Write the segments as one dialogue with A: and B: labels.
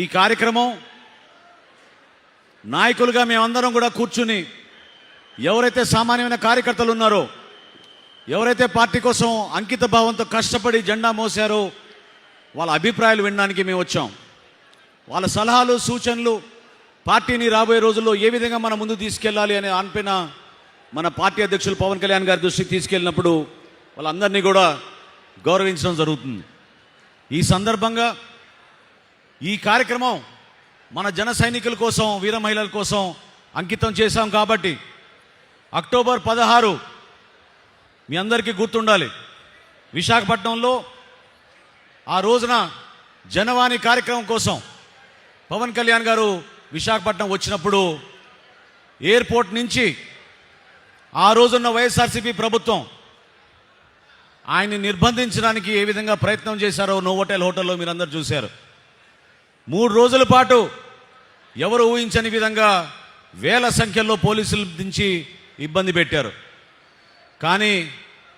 A: ఈ కార్యక్రమం నాయకులుగా మేమందరం కూడా కూర్చుని ఎవరైతే సామాన్యమైన కార్యకర్తలు ఉన్నారో ఎవరైతే పార్టీ కోసం అంకిత భావంతో కష్టపడి జెండా మోసారో వాళ్ళ అభిప్రాయాలు వినడానికి మేము వచ్చాం. వాళ్ళ సలహాలు సూచనలు పార్టీని రాబోయే రోజుల్లో ఏ విధంగా మనం ముందు తీసుకెళ్ళాలి అని అనిపిన మన పార్టీ అధ్యక్షులు పవన్ కళ్యాణ్ గారి దృష్టికి తీసుకెళ్ళినప్పుడు వాళ్ళందరినీ కూడా గౌరవించడం జరుగుతుంది. ఈ సందర్భంగా ఈ కార్యక్రమం మన జన సైనికుల కోసం వీర మహిళల కోసం అంకితం చేశాం కాబట్టి అక్టోబర్ పదహారు మీ అందరికీ గుర్తుండాలి. విశాఖపట్నంలో ఆ రోజున జనవాణి కార్యక్రమం కోసం పవన్ కళ్యాణ్ గారు విశాఖపట్నం వచ్చినప్పుడు ఎయిర్పోర్ట్ నుంచి ఆ రోజున్న వైఎస్ఆర్సీపీ ప్రభుత్వం ఆయన్ని నిర్బంధించడానికి ఏ విధంగా ప్రయత్నం చేశారో నోవోటెల్ హోటల్లో మీరందరూ చూశారు. మూడు రోజుల పాటు ఎవరు ఊహించని విధంగా వేల సంఖ్యలో పోలీసులు దించి ఇబ్బంది పెట్టారు. కానీ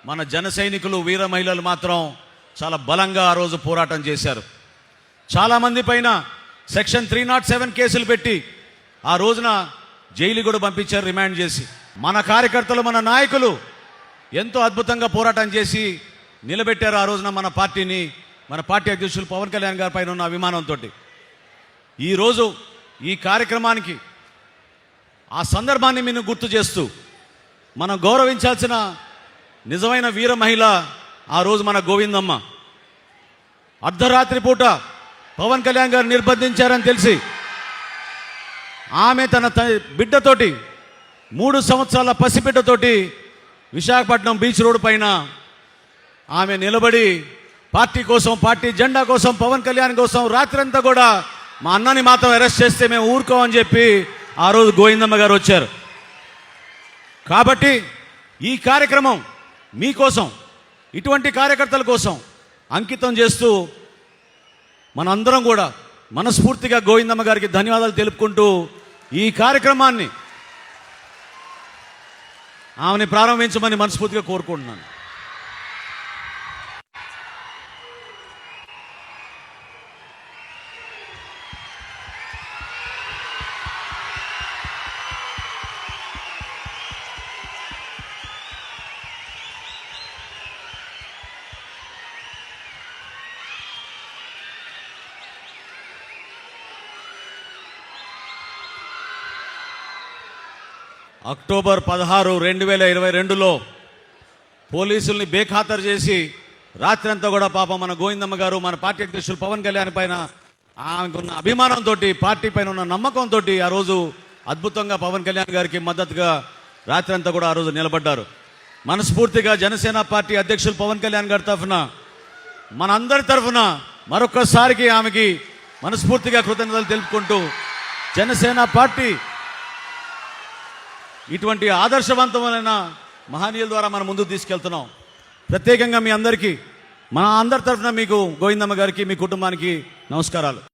A: మన జన సైనికులు వీర మహిళలు మాత్రం చాలా బలంగా ఆ రోజు పోరాటం చేశారు. చాలామంది పైన సెక్షన్ త్రీ నాట్ సెవెన్ కేసులు పెట్టి ఆ రోజున జైలు కూడా పంపించారు రిమాండ్ చేసి. మన కార్యకర్తలు మన నాయకులు ఎంతో అద్భుతంగా పోరాటం చేసి నిలబెట్టారు ఆ రోజున మన పార్టీని మన పార్టీ అధ్యక్షులు పవన్ కళ్యాణ్ గారి పైన ఉన్న అభిమానంతో ఈరోజు ఈ కార్యక్రమానికి ఆ సందర్భాన్ని నేను గుర్తు చేస్తూ మనం గౌరవించాల్సిన నిజమైన వీర మహిళ ఆ రోజు మన గోవిందమ్మ. అర్ధరాత్రి పూట పవన్ కళ్యాణ్ గారు నిర్బంధించారని తెలిసి ఆమె తన త- బిడ్డతోటి మూడు సంవత్సరాల పసిబిడ్డతోటి విశాఖపట్నం బీచ్ రోడ్డు పైన ఆమె నిలబడి పార్టీ కోసం పార్టీ జెండా కోసం పవన్ కళ్యాణ్ కోసం రాత్రంతా కూడా మా అన్నని మాత్రం అరెస్ట్ చేస్తే మేము ఊరుకోమని చెప్పి ఆ రోజు గోవిందమ్మ గారు వచ్చారు. కాబట్టి ఈ కార్యక్రమం మీకోసం ఇటువంటి కార్యకర్తల కోసం అంకితం చేస్తూ మనందరం కూడా మనస్ఫూర్తిగా గోవిందమ్మ గారికి ధన్యవాదాలు తెలుపుకుంటూ ఈ కార్యక్రమాన్ని ఆమెని ప్రారంభించమని మనస్ఫూర్తిగా కోరుకుంటున్నాను. అక్టోబర్ పదహారు రెండు వేల ఇరవై రెండులో పోలీసుల్ని బేఖాతరు చేసి రాత్రంతా కూడా పాపం మన గోవిందమ్మ గారు మన పార్టీ అధ్యక్షులు పవన్ కళ్యాణ్ పైన ఆమెకున్న అభిమానంతో పార్టీ పైన ఉన్న నమ్మకంతో ఆ రోజు అద్భుతంగా పవన్ కళ్యాణ్ గారికి మద్దతుగా రాత్రంతా కూడా ఆ రోజు నిలబడ్డారు. మనస్ఫూర్తిగా జనసేన పార్టీ అధ్యక్షులు పవన్ కళ్యాణ్ గారి తరఫున మనందరి తరఫున మరొక్కసారికి ఆమెకి మనస్ఫూర్తిగా కృతజ్ఞతలు తెలుపుకుంటూ జనసేన పార్టీ ఇటువంటి ఆదర్శవంతమైన మహనీయుల ద్వారా మనం ముందుకు తీసుకెళ్తున్నాం. ప్రత్యేకంగా మీ అందరికీ మన అందరి తరఫున మీకు గోవిందమ్మ గారికి మీ కుటుంబానికి నమస్కారాలు.